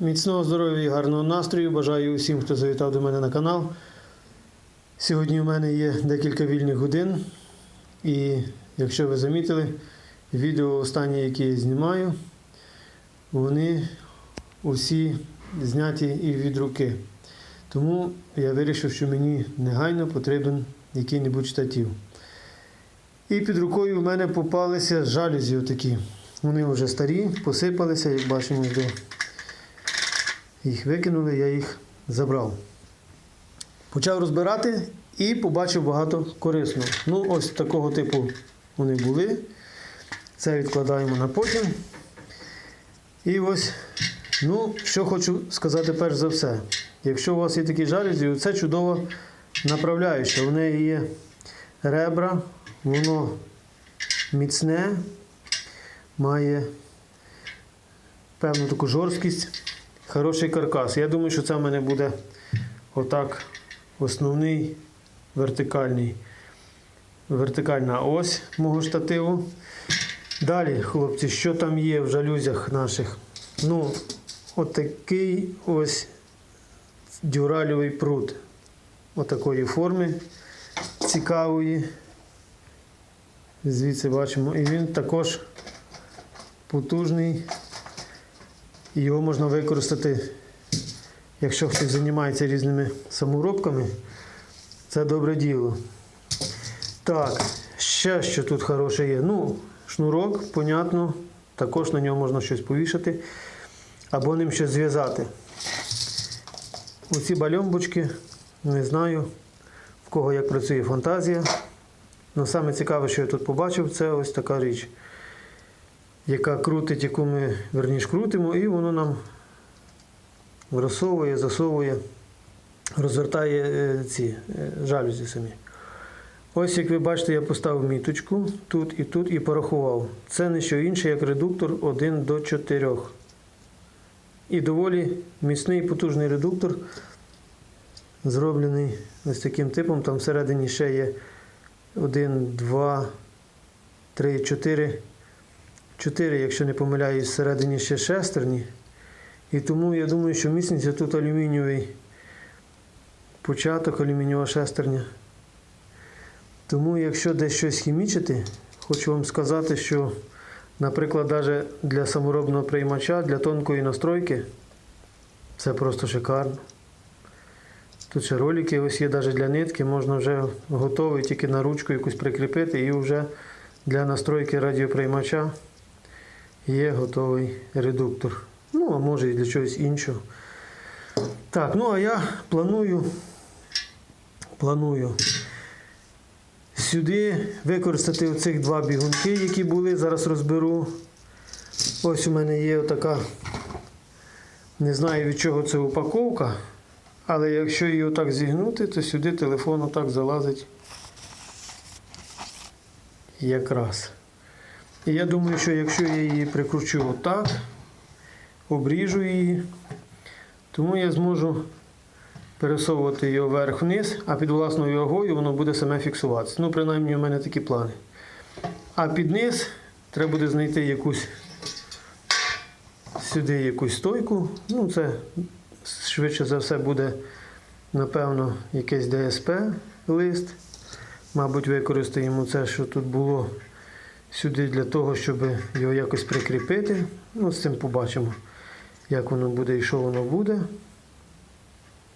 Міцного здоров'я і гарного настрою. Бажаю усім, хто завітав до мене на канал. Сьогодні у мене є декілька вільних годин. І якщо ви замітили, відео останні, які я знімаю, вони усі зняті і від руки. Тому я вирішив, що мені негайно потрібен який-небудь штатів. І під рукою в мене попалися жалюзі отакі. Вони вже старі, посипалися, як бачимо, де їх викинули, я їх забрав. Почав розбирати і побачив багато корисного. Ну, ось такого типу вони були. Це відкладаємо на потім. І ось, ну, що хочу сказати перш за все. Якщо у вас є такі жалюзі, це чудова направляюча. В неї є ребра, воно міцне, має певну таку жорсткість, хороший каркас. Я думаю, що це в мене буде отак основний вертикальний, вертикальна ось мого штативу. Далі, хлопці, що там є в жалюзях наших? Ну, отакий ось дюралевий прут. Отакої форми цікавої. Звідси бачимо. І він також потужний. І його можна використати, якщо хтось займається різними саморобками. Це добре діло. Так, ще що тут хороше є. Ну, шнурок, понятно, також на нього можна щось повішати або ним щось зв'язати. Оці бальомбочки, не знаю, в кого як працює фантазія. Але саме цікаве, що я тут побачив, це ось така річ, яка крутить, яку ми верніш крутимо, і воно нам розсовує, засовує, розвертає е, ці е, жалюзі самі. Ось, як ви бачите, я поставив міточку тут і тут і порахував. Це не що інше, як редуктор 1 до 4. І доволі міцний потужний редуктор, зроблений ось таким типом. Там всередині ще є 1, 2, 3, 4. 4, якщо не помиляюсь, всередині ще шестерні. І тому я думаю, що міцність тут алюмінієвий початок, алюмінієва шестерня. Тому, якщо десь щось хімічити, хочу вам сказати, що, наприклад, навіть для саморобного приймача, для тонкої настройки, це просто шикарно. Тут ще ролики ось є навіть для нитки, можна вже готовий тільки на ручку якусь прикріпити і вже для настройки радіоприймача є готовий редуктор. Ну, а може і для чогось іншого. Так, ну а я планую, планую сюди використати оцих два бігунки, які були, зараз розберу. Ось у мене є така, не знаю від чого це упаковка, але якщо її отак зігнути, то сюди телефон отак залазить якраз. І я думаю, що якщо я її прикручу отак, обріжу її, тому я зможу пересовувати його вверх-вниз, а під власною вагою воно буде саме фіксуватися. Ну, принаймні, у мене такі плани. А під низ треба буде знайти якусь сюди якусь стойку. Ну, це швидше за все буде, напевно, якийсь ДСП лист. Мабуть, використаємо це, що тут було сюди для того, щоб його якось прикріпити. Ну, з цим побачимо, як воно буде і що воно буде.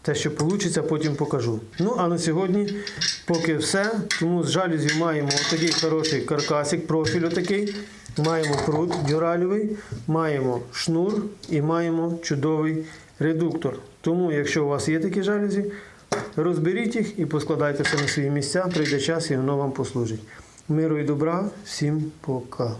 Те, що вийде, потім покажу. Ну, а на сьогодні поки все. Тому з жалюзів маємо такий хороший каркасик, профіль отакий. Маємо прут дюральовий, маємо шнур і маємо чудовий редуктор. Тому, якщо у вас є такі жалюзі, розберіть їх і поскладайте все на свої місця, прийде час і воно вам послужить. Миру і добра, всім пока.